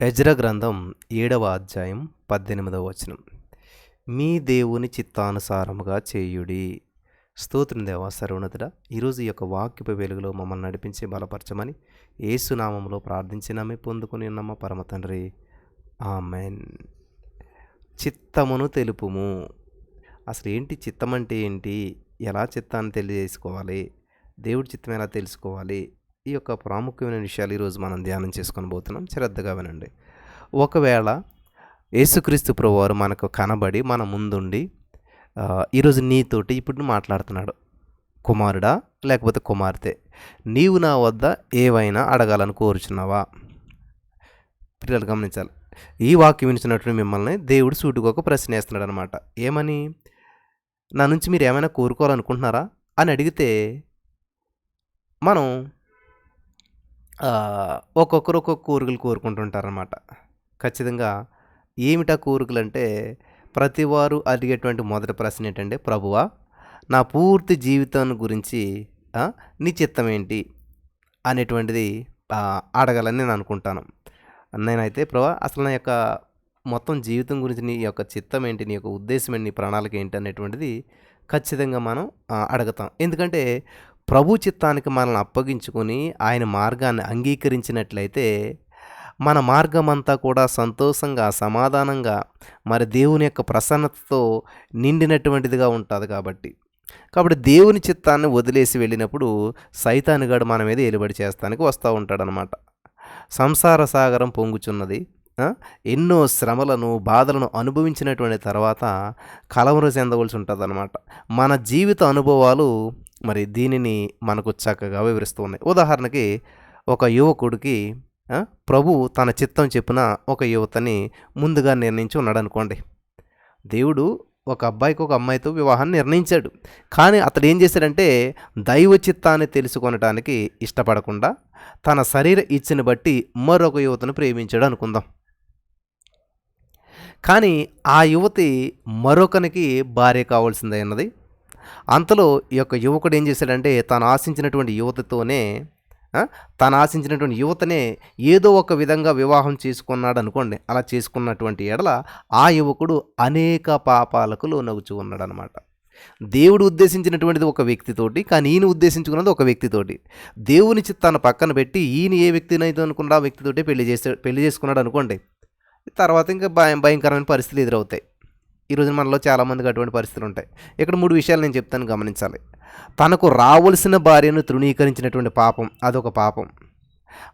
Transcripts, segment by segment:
ఎజ్ర గ్రంథం ఏడవ అధ్యాయం పద్దెనిమిదవ వచనం. మీ దేవుని చిత్తానుసారముగా చేయుడి. స్తోత్రం దేవ సర్వోన్నతుడ ఈరోజు ఈ యొక్క వాక్యపు వెలుగులో మమ్మల్ని నడిపించి బలపరచమని ఏసునామంలో ప్రార్థించినమే పొందుకుని ఉన్నమ్మ పరమ తండ్రి. ఆమెన్. చిత్తమును తెలుపుము. అసలు ఏంటి చిత్తం అంటే ఏంటి? ఎలా చిత్తాన్ని తెలియజేసుకోవాలి? దేవుడి చిత్తం ఎలా తెలుసుకోవాలి? ఈ యొక్క ప్రాముఖ్యమైన విషయాలు ఈరోజు మనం ధ్యానం చేసుకొని పోతున్నాం. శ్రద్ధగా వినండి. ఒకవేళ యేసుక్రీస్తు ప్రభువారు మనకు కనబడి మన ముందుండి ఈరోజు నీతోటి ఇప్పుడు మాట్లాడుతున్నాడు. కుమారుడా లేకపోతే కుమార్తె నీవు నా వద్ద ఏవైనా అడగాలని కోరుచున్నావా? పిల్లలు గమనించాలి. ఈ వాక్యం వినిచినట్టు మిమ్మల్ని దేవుడు సూటిగా ఒక ప్రశ్న వేస్తున్నాడు అనమాట ఏమని? నా నుంచి మీరు ఏమైనా కోరుకోవాలనుకుంటున్నారా? అని అడిగితే మనం ఒక్కొక్కరు ఒక్కొక్క కోరికలు కోరుకుంటుంటారనమాట ఖచ్చితంగా ఏమిటా కోరికలు అంటే ప్రతివారు అడిగేటువంటి మొదటి ప్రశ్న ఏంటంటే ప్రభువా నా పూర్తి జీవితాన్ని గురించి నీ చిత్తం ఏంటి? అనేటువంటిది అడగాలని నేను అనుకుంటాను. నేనైతే ప్రభా అసలు నా యొక్క మొత్తం జీవితం గురించి నీ యొక్క చిత్తం ఏంటి? నీ యొక్క ఉద్దేశం ఏంటి? నీ ప్రణాళిక ఏంటి? అనేటువంటిది ఖచ్చితంగా మనం అడగతాం అడుగుతాం. ఎందుకంటే ప్రభు చిత్తానికి మనల్ని అప్పగించుకొని ఆయన మార్గాన్ని అంగీకరించినట్లయితే మన మార్గం అంతా కూడా సంతోషంగా సమాధానంగా మరి దేవుని యొక్క ప్రసన్నతతో నిండినటువంటిదిగా ఉంటుంది కాబట్టి. కాబట్టి దేవుని చిత్తాన్ని వదిలేసి వెళ్ళినప్పుడు సైతానుగాడు మన మీద ఎలుబడి చేస్తానికి వస్తూ ఉంటాడనమాట. సంసార సాగరం పొంగుచున్నది ఎన్నో శ్రమలను బాధలను అనుభవించినటువంటి తర్వాత కలవర చెందవలసి ఉంటుంది మన జీవిత అనుభవాలు మరి దీనిని మనకు చక్కగా వివరిస్తూ ఉన్నాయి ఉదాహరణకి ఒక యువకుడికి ప్రభు తన చిత్తం చెప్పిన ఒక యువతని ముందుగా నిర్ణయించి ఉన్నాడు అనుకోండి దేవుడు ఒక అబ్బాయికి ఒక అమ్మాయితో వివాహాన్ని నిర్ణయించాడు. కానీ అతడు ఏం చేశాడంటే దైవ చిత్తాన్ని తెలుసుకొనటానికి ఇష్టపడకుండా తన శరీర ఇచ్చని బట్టి మరొక యువతను ప్రేమించాడు అనుకుందాం. కానీ ఆ యువతి మరొకనికి భార్య కావాల్సిందే అన్నది అంతలో ఈ యొక్క యువకుడు ఏం చేశాడంటే తాను ఆశించినటువంటి యువతతోనే తను ఆశించినటువంటి యువతనే ఏదో ఒక విధంగా వివాహం చేసుకున్నాడు అనుకోండి. అలా చేసుకున్నటువంటి ఎడల ఆ యువకుడు అనేక పాపాలకు లోనగుచు ఉన్నాడు అనమాట దేవుడు ఉద్దేశించినటువంటిది ఒక వ్యక్తితోటి కానీ ఈయన ఉద్దేశించుకున్నది ఒక వ్యక్తితోటి. దేవుని చిత్తాన్ని పక్కన పెట్టి ఈయన ఏ వ్యక్తినైతే అనుకున్నా ఆ వ్యక్తితోటే పెళ్ళి చేసే పెళ్ళి చేసుకున్నాడు అనుకోండి. తర్వాత ఇంకా భయం భయంకరమైన పరిస్థితులు ఎదురవుతాయి. ఈరోజు మనలో చాలామందికి అటువంటి పరిస్థితులు ఉంటాయి. ఇక్కడ మూడు విషయాలు నేను చెప్తాను గమనించాలి. తనకు రావలసిన భార్యను తృణీకరించినటువంటి పాపం అదొక పాపం.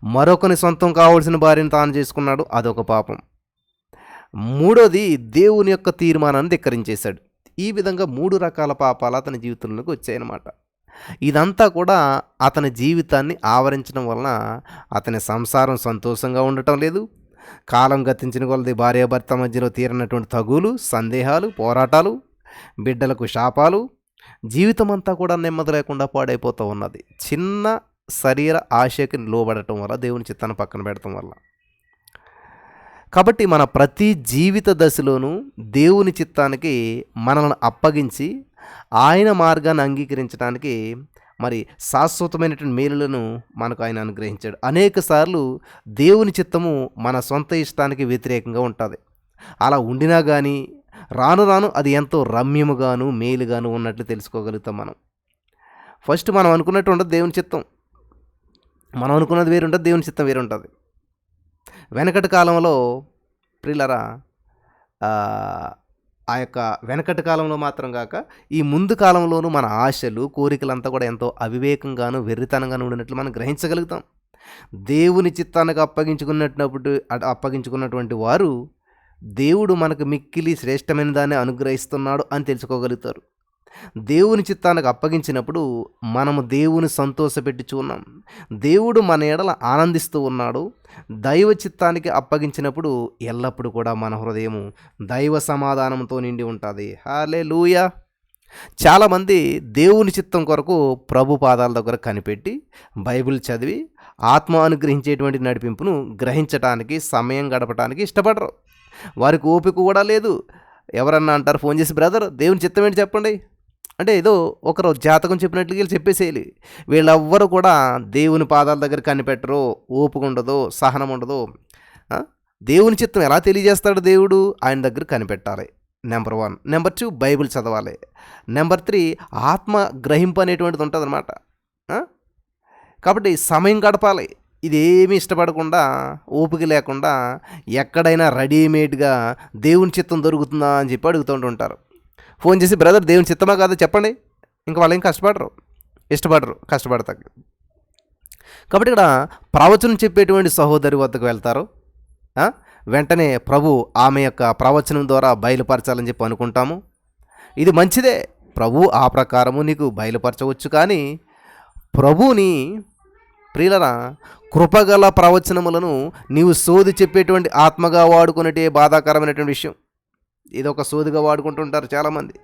మరొకని సొంతం కావలసిన భార్యను తాను చేసుకున్నాడు అదొక పాపం. మూడోది దేవుని యొక్క తీర్మానాన్ని ధిక్కరించేశాడు. ఈ విధంగా మూడు రకాల పాపాలు అతని జీవితంలోకి వచ్చాయన్నమాట. ఇదంతా కూడా అతని జీవితాన్ని ఆవరించడం వలన అతని సంసారం సంతోషంగా ఉండటం లేదు కాలం గతించిన కొలది భార్యాభర్త మధ్యలో తీరినటువంటి తగులు సందేహాలు పోరాటాలు బిడ్డలకు శాపాలు జీవితం అంతా కూడా నెమ్మది లేకుండా పాడైపోతూ ఉన్నది. చిన్న శరీర ఆశకి లోబడటం వల్ల దేవుని చిత్తాన్ని పక్కన పెడటం వల్ల. కాబట్టి మన ప్రతి జీవిత దశలోనూ దేవుని చిత్తానికి మనల్ని అప్పగించి ఆయన మార్గాన్ని అంగీకరించడానికి మరి శాశ్వతమైనటువంటి మేలులను మనకు ఆయన అనుగ్రహించాడు. అనేక సార్లు దేవుని చిత్తము మన సొంత ఇష్టానికి వ్యతిరేకంగా ఉంటుంది. అలా ఉండినా కానీ రాను రాను అది ఎంతో రమ్యముగాను మేలుగాను ఉన్నట్లు తెలుసుకోగలుగుతాం మనం. ఫస్ట్ మనం అనుకున్నట్టు ఉండదు దేవుని చిత్తం. మనం అనుకున్నది వేరు ఉంటుంది దేవుని చిత్తం వేరు ఉంటుంది. వెనకటి కాలంలో ప్రిల్లరా ఆ యొక్క వెనకటి కాలంలో మాత్రం కాక ఈ ముందు కాలంలోనూ మన ఆశలు కోరికలంతా కూడా ఎంతో అవివేకంగాను వెర్రితనంగాను ఉండినట్లు మనం గ్రహించగలుగుతాం. దేవుని చిత్తానికి అప్పగించుకున్నప్పుడు అప్పగించుకున్నటువంటి వారు దేవుడు మనకు మిక్కిలి శ్రేష్టమైన దాన్ని అనుగ్రహిస్తున్నాడు అని తెలుసుకోగలుగుతారు. దేవుని చిత్తానికి అప్పగించినప్పుడు మనము దేవుని సంతోషపెట్టుచు ఉన్నాం. దేవుడు మన ఎడల ఆనందిస్తూ ఉన్నాడు. దైవ చిత్తానికి అప్పగించినప్పుడు ఎల్లప్పుడూ కూడా మన హృదయము దైవ సమాధానంతో నిండి ఉంటుంది. హాలే లూయా చాలామంది దేవుని చిత్తం కొరకు ప్రభు పాదాల దగ్గర కనిపెట్టి బైబిల్ చదివి ఆత్మ అనుగ్రహించేటువంటి నడిపింపును గ్రహించటానికి సమయం గడపటానికి ఇష్టపడరు. వారికి ఓపిక కూడా లేదు. ఎవరన్నా అంటారు ఫోన్ చేసి బ్రదర్ దేవుని చిత్తం ఏంటి చెప్పండి? అంటే ఏదో ఒకరు జాతకం చెప్పినట్లు వీళ్ళు చెప్పేసేయాలి. వీళ్ళెవ్వరు కూడా దేవుని పాదాల దగ్గర కనిపెట్టరు ఓపిక ఉండదు సహనం ఉండదు దేవుని చిత్తం ఎలా తెలియజేస్తాడు దేవుడు? ఆయన దగ్గర కనిపెట్టాలి. Number one number two Bible చదవాలి. నెంబర్ త్రీ ఆత్మ గ్రహింపు అనేటువంటిది ఉంటుంది అనమాట కాబట్టి సమయం గడపాలి. ఇదేమి ఇష్టపడకుండా ఓపిక లేకుండా ఎక్కడైనా రెడీమేడ్గా దేవుని చిత్తం దొరుకుతుందా అని చెప్పి అడుగుతూ ఉంటారు ఫోన్ చేసి బ్రదర్ దేవుని చిత్తమా కాదా? చెప్పండి. ఇంకా వాళ్ళు ఏం కష్టపడరు. ఇష్టపడరు కష్టపడతారు కాబట్టి ఇక్కడ ప్రవచనం చెప్పేటువంటి సహోదరి వద్దకు వెళ్తారు. వెంటనే ప్రభు ఆమె యొక్క ప్రవచనం ద్వారా బయలుపరచాలని చెప్పి అనుకుంటాము. ఇది మంచిదే. ప్రభు ఆ ప్రకారము నీకు బయలుపరచవచ్చు. కానీ ప్రభుని ప్రియులరా కృపగల ప్రవచనములను నీవు సోది చెప్పేటువంటి ఆత్మగా వాడుకునేటే బాధాకరమైనటువంటి విషయం. ఇది ఒక సోదిగా వాడుకుంటుంటారు చాలామంది.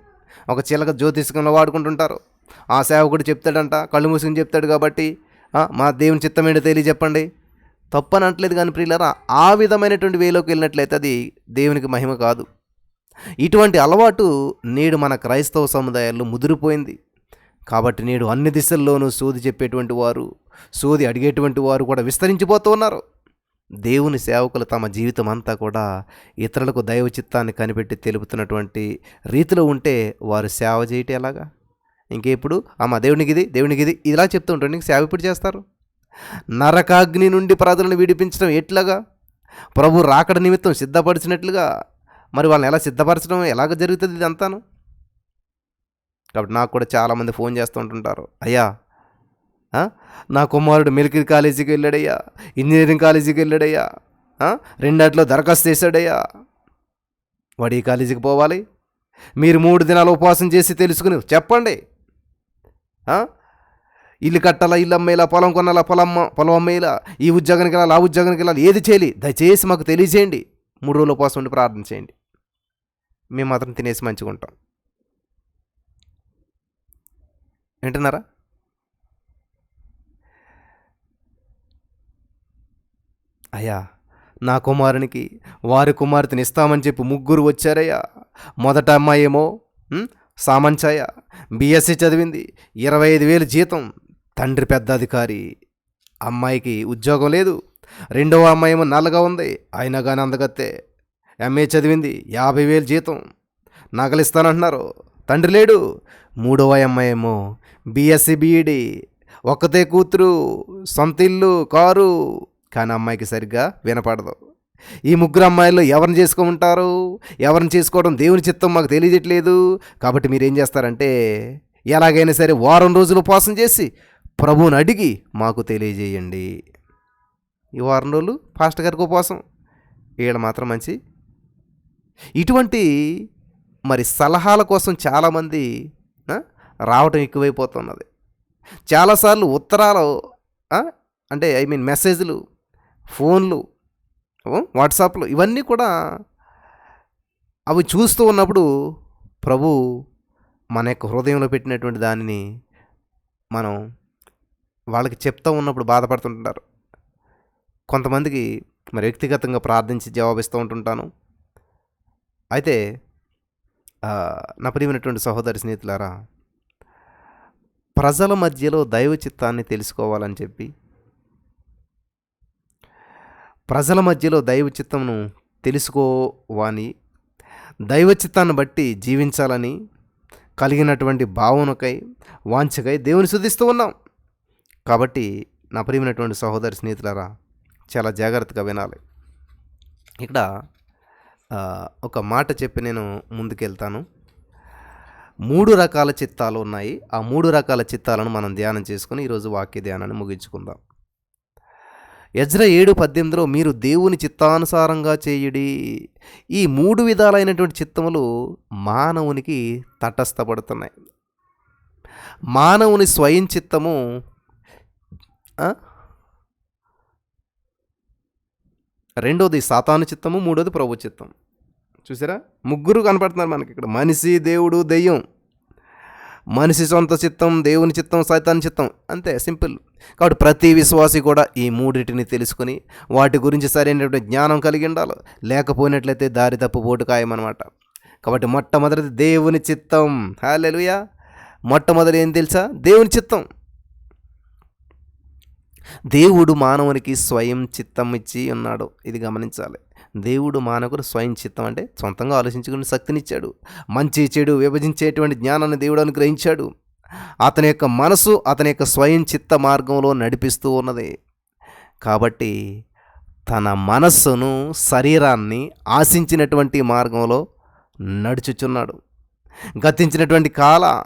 ఒక చిలక జ్యోతిష్కంలో వాడుకుంటుంటారు. ఆ సేవకుడు చెప్తాడంట కళ్ళు మూసుకుని చెప్తాడు కాబట్టి మా దేవుని చిత్తం ఏంటో తెలియజెప్పండి తప్పని అంటలేదు కానీ ప్రియులరా ఆ విధమైనటువంటి వేలోకి వెళ్ళినట్లయితే అది దేవునికి మహిమ కాదు. ఇటువంటి అలవాటు నేడు మన క్రైస్తవ సముదాయాల్లో ముదిరిపోయింది. కాబట్టి నేడు అన్ని దిశల్లోనూ సోది చెప్పేటువంటి వారు సోది అడిగేటువంటి వారు కూడా విస్తరించిపోతూ ఉన్నారు. దేవుని సేవకులు తమ జీవితం అంతా కూడా ఇతరులకు దైవ చిత్తాన్ని కనిపెట్టి తెలుపుతున్నటువంటి రీతిలో ఉంటే వారు సేవ చేయటం ఎలాగా? ఇంకెప్పుడు అమ్మ దేవునికి ఇది దేవునికి ఇది ఇలా చెప్తూ ఉంటాడు నీకు సేవ ఇప్పుడు చేస్తారు? నరకాగ్ని నుండి ప్రజలను విడిపించడం ఎట్లాగా? ప్రభు రాకడ నిమిత్తం సిద్ధపరిచినట్లుగా? మరి వాళ్ళని ఎలా సిద్ధపరచడం? ఎలాగ జరుగుతుంది ఇదంతాను? కాబట్టి నాకు కూడా చాలామంది ఫోన్ చేస్తూ ఉంటుంటారు. అయ్యా నా కుమారుడు మెలికల్ కాలేజీకి వెళ్ళాడయ్యా. ఇంజనీరింగ్ కాలేజీకి వెళ్ళాడయ్యా. రెండాట్లో దరఖాస్తు చేశాడయ్యా. వాడు ఈ కాలేజీకి పోవాలి? మీరు మూడు దినాలు ఉపవాసం చేసి తెలుసుకుని చెప్పండి. ఇల్లు కట్టాలా ఇల్లు అమ్మేలా పొలం కొనాలా పొలం అమ్మ- పొలం అమ్మేలా ఈ ఉద్యోగానికి వెళ్ళాలి ఆ ఉద్యోగానికి వెళ్ళాలి ఏది చేయాలి? దయచేసి మాకు తెలియజేయండి. మూడు రోజులు ఉపవాసం ఉండి ప్రార్థన చేయండి. మేము మాత్రం తినేసి మంచిగా ఉంటాం. వింటున్నారా? అయ్యా నా కుమారునికి వారి కుమార్తెని ఇస్తామని చెప్పి ముగ్గురు వచ్చారయ్యా. మొదట అమ్మాయేమో సామంచాయ బీఎస్సీ చదివింది ఇరవై ఐదు వేలు జీతం. తండ్రి పెద్ద అధికారి. అమ్మాయికి ఉద్యోగం లేదు. రెండవ అమ్మాయి ఏమో నల్లగా ఉంది అయినా కానీ అందగత్తే. ఎంఏ చదివింది యాభై వేలు జీతం. నగలిస్తానంటున్నారు. తండ్రి లేడు. మూడవ అమ్మాయి ఏమో బీఎస్సీ బీఈడి. ఒక్కతే కూతురు సొంత ఇల్లు కారు. కానీ అమ్మాయికి సరిగ్గా వినపడదు. ఈ ముగ్గురు అమ్మాయిల్లో ఎవరిని చేసుకోమంటారు? ఎవరిని చేసుకోవడం దేవుని చిత్తం మాకు తెలియజేయట్లేదు. కాబట్టి మీరు ఏం చేస్తారంటే ఎలాగైనా సరే వారం రోజులు ఉపవాసం చేసి ప్రభువుని అడిగి మాకు తెలియజేయండి. ఈ వారం రోజులు ఫాస్ట్ గారికి ఉపవాసం. వీళ్ళు మాత్రం మంచి. ఇటువంటి మరి సలహాల కోసం చాలామంది రావటం ఎక్కువైపోతున్నది. చాలాసార్లు ఉత్తరాలు అంటే ఐ మీన్ మెసేజ్లు ఫోన్లు వాట్సాప్లు ఇవన్నీ కూడా అవి చూస్తూ ఉన్నప్పుడు ప్రభు మన యొక్క హృదయంలో పెట్టినటువంటి దానిని మనం వాళ్ళకి చెప్తూ ఉన్నప్పుడు బాధపడుతుంటారు. కొంతమందికి మరి వ్యక్తిగతంగా ప్రార్థించి జవాబిస్తూ ఉంటుంటాను. అయితే నా ప్రియమైనటువంటి సహోదరి స్నేహితులారా ప్రజల మధ్యలో దైవ చిత్తాన్ని తెలుసుకోవాలని చెప్పి ప్రజల మధ్యలో దైవ చిత్తమును తెలుసుకోవాని దైవ చిత్తాన్ని బట్టి జీవించాలని కలిగినటువంటి భావనకై వాంఛకై దేవుని శుద్ధిస్తూ ఉన్నాం. కాబట్టి నా ప్రియమైనటువంటి సహోదరి స్నేహితులారా చాలా జాగ్రత్తగా వినాలి. ఇక్కడ ఒక మాట చెప్పి నేను ముందుకెళ్తాను. మూడు రకాల చిత్తాలు ఉన్నాయి. ఆ మూడు రకాల చిత్తాలను మనం ధ్యానం చేసుకుని ఈరోజు వాక్య ధ్యానాన్ని ముగించుకుందాం. యజ్ర ఏడు పద్దెనిమిదిలో మీరు దేవుని చిత్తానుసారంగా చేయుడి. ఈ మూడు విధాలైనటువంటి చిత్తములు మానవునికి తటస్థపడుతున్నాయి. మానవుని స్వయం చిత్తము రెండోది సాతాను చిత్తము మూడోది ప్రభు చిత్తం. చూసారా? ముగ్గురు కనపడుతున్నారు మనకి ఇక్కడ. మనిషి దేవుడు దెయ్యం. మనిషి సొంత చిత్తం దేవుని చిత్తం సైతాన్ చిత్తం అంతే సింపుల్. కాబట్టి ప్రతి విశ్వాసి కూడా ఈ మూడింటిని తెలుసుకుని వాటి గురించి సరైనటువంటి జ్ఞానం కలిగి ఉండాలి. లేకపోయినట్లయితే దారి తప్పుపోటు ఖాయమన్నమాట. కాబట్టి మొట్టమొదటిది దేవుని చిత్తం. హాలెలుయా మొట్టమొదటి ఏం తెలుసా? దేవుని చిత్తం. దేవుడు మానవునికి స్వయం చిత్తం ఇచ్చి ఉన్నాడు. ఇది గమనించాలి. దేవుడు మానవుడు స్వయం చిత్తం అంటే సొంతంగా ఆలోచించుకునే శక్తినిచ్చాడు. మంచి చెడు విభజించేటువంటి జ్ఞానాన్ని దేవుడు అనుగ్రహించాడు. అతని యొక్క మనసు అతని యొక్క స్వయం చిత్త మార్గంలో నడిపిస్తూ ఉన్నది. కాబట్టి తన మనస్సును శరీరాన్ని ఆశించినటువంటి మార్గంలో నడుచుచున్నాడు. గతించినటువంటి కాల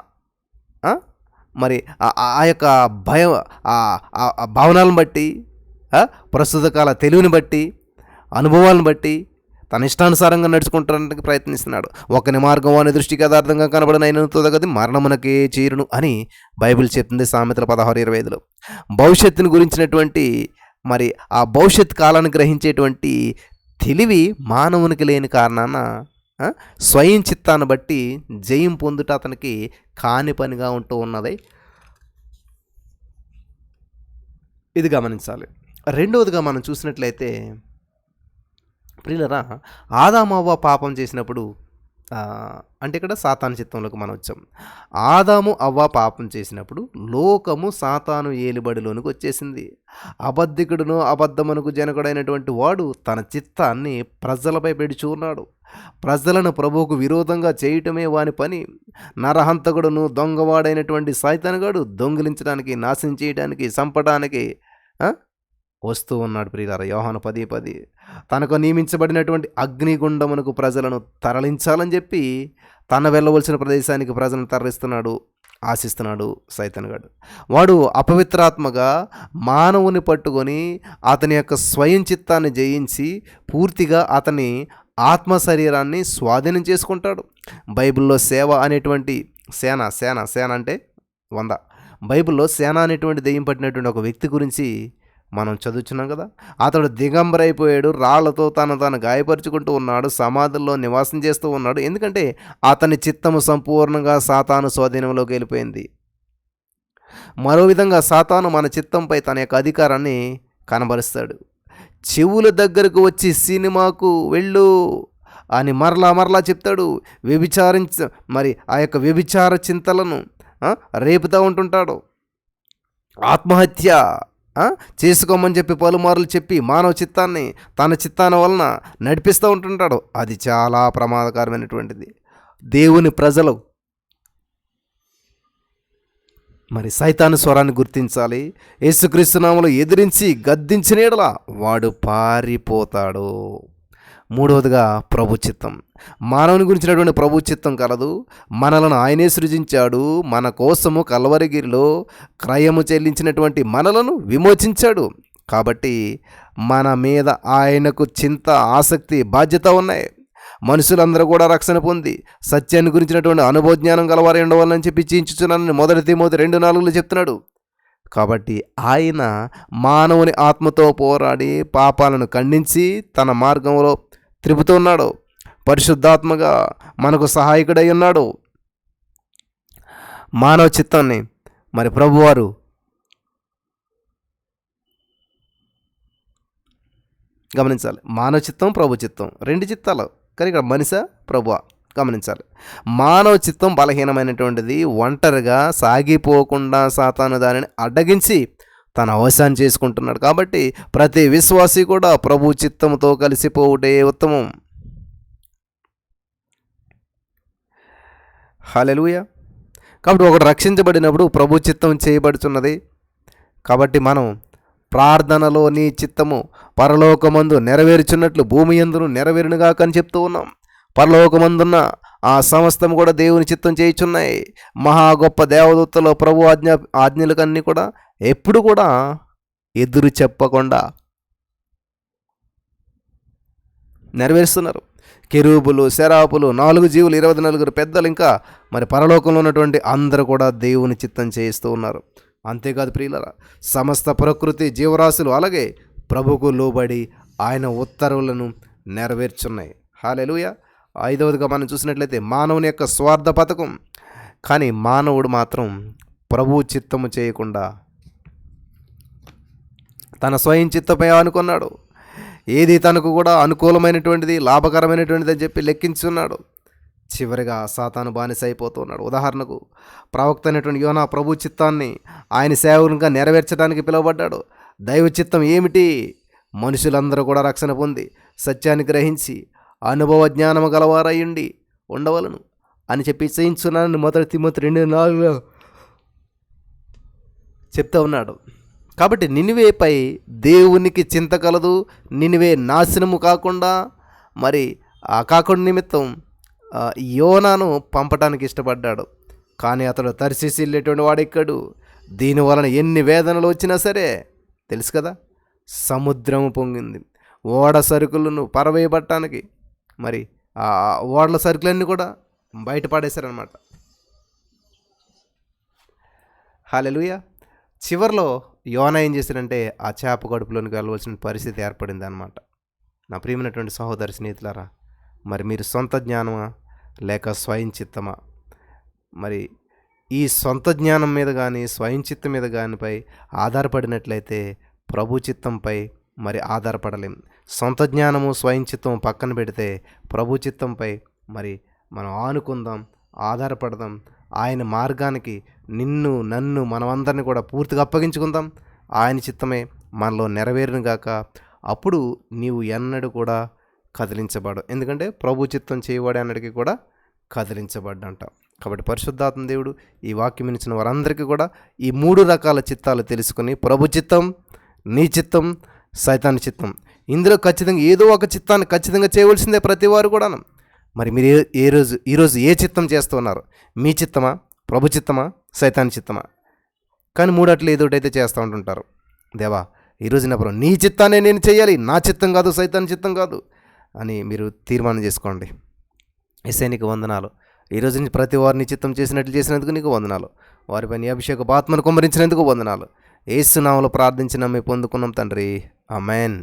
మరి ఆ- ఆ యొక్క భయం ఆ- భావనలను బట్టి ప్రస్తుత కాల తెలివిని బట్టి అనుభవాలను బట్టి తన ఇష్టానుసారంగా నడుచుకుంటానికి ప్రయత్నిస్తున్నాడు. ఒకని మార్గం అనే దృష్టికి యథార్థంగా కనబడిన అయిన మరణమునకే చేరును అని బైబిల్ చెప్తుంది సామెతల పదహారు ఇరవై ఐదులో. భవిష్యత్తును గురించినటువంటి మరి ఆ భవిష్యత్ కాలాన్ని గ్రహించేటువంటి తెలివి మానవునికి లేని కారణాన స్వయం చిత్తాన్ని బట్టి జయం పొందుట అతనికి కాని పనిగా ఉంటూ ఉన్నది. ఇది గమనించాలి. రెండవదిగా మనం చూసినట్లయితే ప్రియులరా ఆదామవ్వ పాపం చేసినప్పుడు అంటే ఇక్కడ సాతాను చిత్తంలోకి మనం వచ్చాం. ఆదాము అవ్వ పాపం చేసినప్పుడు లోకము సాతాను ఏలుబడిలోనికి వచ్చేసింది. అబద్ధికుడును అబద్ధమునకు జనకుడైనటువంటి వాడు తన చిత్తాన్ని ప్రజలపై పెడుచున్నాడు ప్రజలను ప్రభువుకు విరోధంగా చేయటమే వాని పని. నరహంతకుడును దొంగవాడైనటువంటి సైతానుగాడు దొంగిలించడానికి నాశనం చేయడానికి చంపడానికి వస్తూ ఉన్నాడు ప్రియులారా. యోహాను పది పది. తనకు నియమించబడినటువంటి అగ్నిగుండమునకు ప్రజలను తరలించాలని చెప్పి తన వెళ్ళవలసిన ప్రదేశానికి ప్రజలను తరలిస్తున్నాడు ఆశిస్తున్నాడు సైతన్గాడు వాడు అపవిత్రాత్మగా మానవుని పట్టుకొని అతని యొక్క స్వయం చిత్తాన్ని జయించి పూర్తిగా అతని ఆత్మ శరీరాన్ని స్వాధీనం చేసుకుంటాడు. బైబిల్లో సేవ అనేటువంటి సేన సేన సేన అంటే వంద. బైబిల్లో సేన అనేటువంటి దెయ్యం పట్టినటువంటి ఒక వ్యక్తి గురించి మనం చదువుతున్నాం కదా? అతడు దిగంబరైపోయాడు రాళ్ళతో తను తాను గాయపరుచుకుంటూ ఉన్నాడు సమాధుల్లో నివాసం చేస్తూ ఉన్నాడు. ఎందుకంటే అతని చిత్తము సంపూర్ణంగా సాతాను స్వాధీనంలోకి వెళ్ళిపోయింది. మరో విధంగా సాతాను మన చిత్తంపై తన యొక్క అధికారాన్ని కనబరుస్తాడు. చెవుల దగ్గరకు వచ్చి సినిమాకు వెళ్ళు అని మరలా మరలా చెప్తాడు. వ్యభిచారించ మరి ఆ యొక్క వ్యభిచార చింతలను రేపుతూ ఉంటుంటాడు. ఆత్మహత్య చేసుకోమని చెప్పి పలుమార్లు చెప్పి మానవ చిత్తాన్ని తన చిత్తాన వలన నడిపిస్తూ ఉంటుంటాడు. అది చాలా ప్రమాదకరమైనటువంటిది. దేవుని ప్రజలు మరి సైతాను స్వరాన్ని గుర్తించాలి. యేసుక్రీస్తునామలు ఎదిరించి గద్దించిన యెడల వాడు పారిపోతాడు. మూడవదిగా ప్రభు చిత్తం. మానవుని గురించినటువంటి ప్రభు చిత్తం కలదు. మనలను ఆయనే సృజించాడు. మన కోసము కల్వరిగిరిలో క్రయము చెల్లించినటువంటి మనలను విమోచించాడు. కాబట్టి మన మీద ఆయనకు చింత ఆసక్తి బాధ్యత ఉన్నాయి. మనుషులందరూ కూడా రక్షణ పొంది సత్యాన్ని గురించినటువంటి అనుభవజ్ఞానం గలవారై ఉండవాలని చెప్పి చించుచున్నానని మొదటి తిమోతి రెండు నాలుగులో చెప్తున్నాడు. కాబట్టి ఆయన మానవుని ఆత్మతో పోరాడి పాపాలను ఖండించి తన మార్గంలో త్రిపుతున్నాడు పరిశుద్ధాత్మగా మనకు సహాయకుడై ఉన్నాడు. మానవ చిత్తాన్ని మరి ప్రభువారు గమనించాలి. మానవ చిత్తం ప్రభు చిత్తం. రెండు చిత్తాలు. కానీ ఇక్కడ మనిష ప్రభువ గమనించాలి. మానవ చిత్తం బలహీనమైనటువంటిది. ఒంటరిగా సాగిపోకుండా సాతాను దానిని అడ్డగించి తన అవశాన్ని చేసుకుంటున్నాడు. కాబట్టి ప్రతి విశ్వాసి కూడా ప్రభు చిత్తంతో కలిసిపోవుటే ఉత్తమం. హలెలుయ కాబట్టి ఒకడు రక్షించబడినప్పుడు ప్రభు చిత్తం చేయబడుతున్నది కాబట్టి మనం ప్రార్థనలో నీ చిత్తము పరలోకమందు నెరవేర్చున్నట్లు భూమి ఎందును నెరవేరునుగా కని చెప్తూ ఉన్నాం. పరలోకమందున్న ఆ సమస్తం కూడా దేవుని చిత్తం చేయుచున్నాయి. మహా గొప్ప దేవదూతలో ప్రభు ఆజ్ఞ ఆజ్ఞలకన్నీ కూడా ఎప్పుడు కూడా ఎదురు చెప్పకుండా నెరవేరుస్తున్నారు. కెరూబులు శరాపులు నాలుగు జీవులు ఇరవై నలుగురు పెద్దలు ఇంకా మరి పరలోకంలో ఉన్నటువంటి అందరూ కూడా దేవుని చిత్తం చేయిస్తూ ఉన్నారు. అంతేకాదు ప్రియులరా సమస్త ప్రకృతి జీవరాశులు అలాగే ప్రభుకు లోబడి ఆయన ఉత్తర్వులను నెరవేర్చున్నాయి. హాలెలుయ ఐదవదిగా మనం చూసినట్లయితే మానవుని యొక్క స్వార్థ పథకం. కానీ మానవుడు మాత్రం ప్రభు చిత్తము చేయకుండా తన స్వయం చిత్తపై అనుకున్నాడు ఏది తనకు కూడా అనుకూలమైనటువంటిది లాభకరమైనటువంటిది అని చెప్పి లెక్కించున్నాడు. చివరిగా సాతాను బానిస అయిపోతున్నాడు. ఉదాహరణకు ప్రవక్త అయినటువంటి యోనా ప్రభు చిత్తాన్ని ఆయన సేవకునిగా నెరవేర్చడానికి పిలువబడ్డాడు. దైవ చిత్తం ఏమిటి? మనుషులందరూ కూడా రక్షణ పొంది సత్యాన్ని గ్రహించి అనుభవ జ్ఞానము గలవారయ్యుండి ఉండవలను అని చెప్పి చేయించున్నానని మొదటి తిమ్మతి రెండు నాలుగులో చెప్తా ఉన్నాడు. కాబట్టి నినివేపై దేవునికి చింత కలదు నినివే నాశనము కాకుండా మరి ఆ కాకుండా నిమిత్తం యోనాను పంపటానికి ఇష్టపడ్డాడు. కానీ అతడు తరిసేసి వెళ్ళేటువంటి వాడెక్కడు? దీని వలన ఎన్ని వేదనలు వచ్చినా సరే తెలుసు కదా సముద్రము పొంగింది. ఓడ సరుకులను పరవేయబట్టడానికి మరి ఆ ఓడల సరుకులన్నీ కూడా బయటపడేశారనమాట హాలెలుయ చివరిలో యోన ఏం చేశాడంటే ఆ చేప కడుపులోనికి వెళ్ళవలసిన పరిస్థితి ఏర్పడింది అనమాట నా ప్రియమైనటువంటి సహోదరి స్నేహితులారా మరి మీరు సొంత జ్ఞానమా లేక స్వయం చిత్తమా? మరి ఈ సొంత జ్ఞానం మీద కానీ స్వయం చిత్తం మీద కానిపై ఆధారపడినట్లయితే ప్రభు చిత్తంపై మరి ఆధారపడలేం. సొంత జ్ఞానము స్వయం చిత్తం పక్కన పెడితే ప్రభు చిత్తంపై మరి మనం ఆనుకుందాం ఆధారపడదాం ఆయన మార్గానికి నిన్ను నన్ను మనమందరిని కూడా పూర్తిగా అప్పగించుకుందాం. ఆయన చిత్తమే మనలో నెరవేరునుగాక. అప్పుడు నీవు ఎన్నడూ కూడా కదిలించబడు ఎందుకంటే ప్రభు చిత్తం చేయబడే అన్నటికీ కూడా కదిలించబడ్డంట. కాబట్టి పరిశుద్ధాత్మ దేవుడు ఈ వాక్యం ఇచ్చిన వారందరికీ కూడా ఈ మూడు రకాల చిత్తాలు తెలుసుకుని ప్రభు చిత్తం నీ చిత్తం సైతాన్ చిత్తం. ఇందులో ఖచ్చితంగా ఏదో ఒక చిత్తాన్ని ఖచ్చితంగా చేయవలసిందే ప్రతి వారు కూడా మరి మీరు ఏ ఏ రోజు ఈరోజు ఏ చిత్తం చేస్తున్నారు మీ చిత్తమా? ప్రభు చిత్తమా? సైతాన్ చిత్తమా? కానీ మూడట్లు ఏదో అయితే చేస్తూ ఉంటుంటారు. దేవా ఈరోజు నా ప్రభు నీ చిత్తాన్ని నేను చేయాలి. నా చిత్తం కాదు సైతాన్ చిత్తం కాదు అని మీరు తీర్మానం చేసుకోండి. ఎస్ఐ నీకు వందనాలు. ఈ రోజు నుంచి ప్రతి వారిని చిత్తం చేసినట్లు చేసినందుకు నీకు వందనాలు. వారిపై నీ అభిషేక ఆత్మను కుమరించినందుకు వందనాలు. ఏసునామలో ప్రార్థించిన మేము పొందుకున్నాం తండ్రి. ఆమెన్.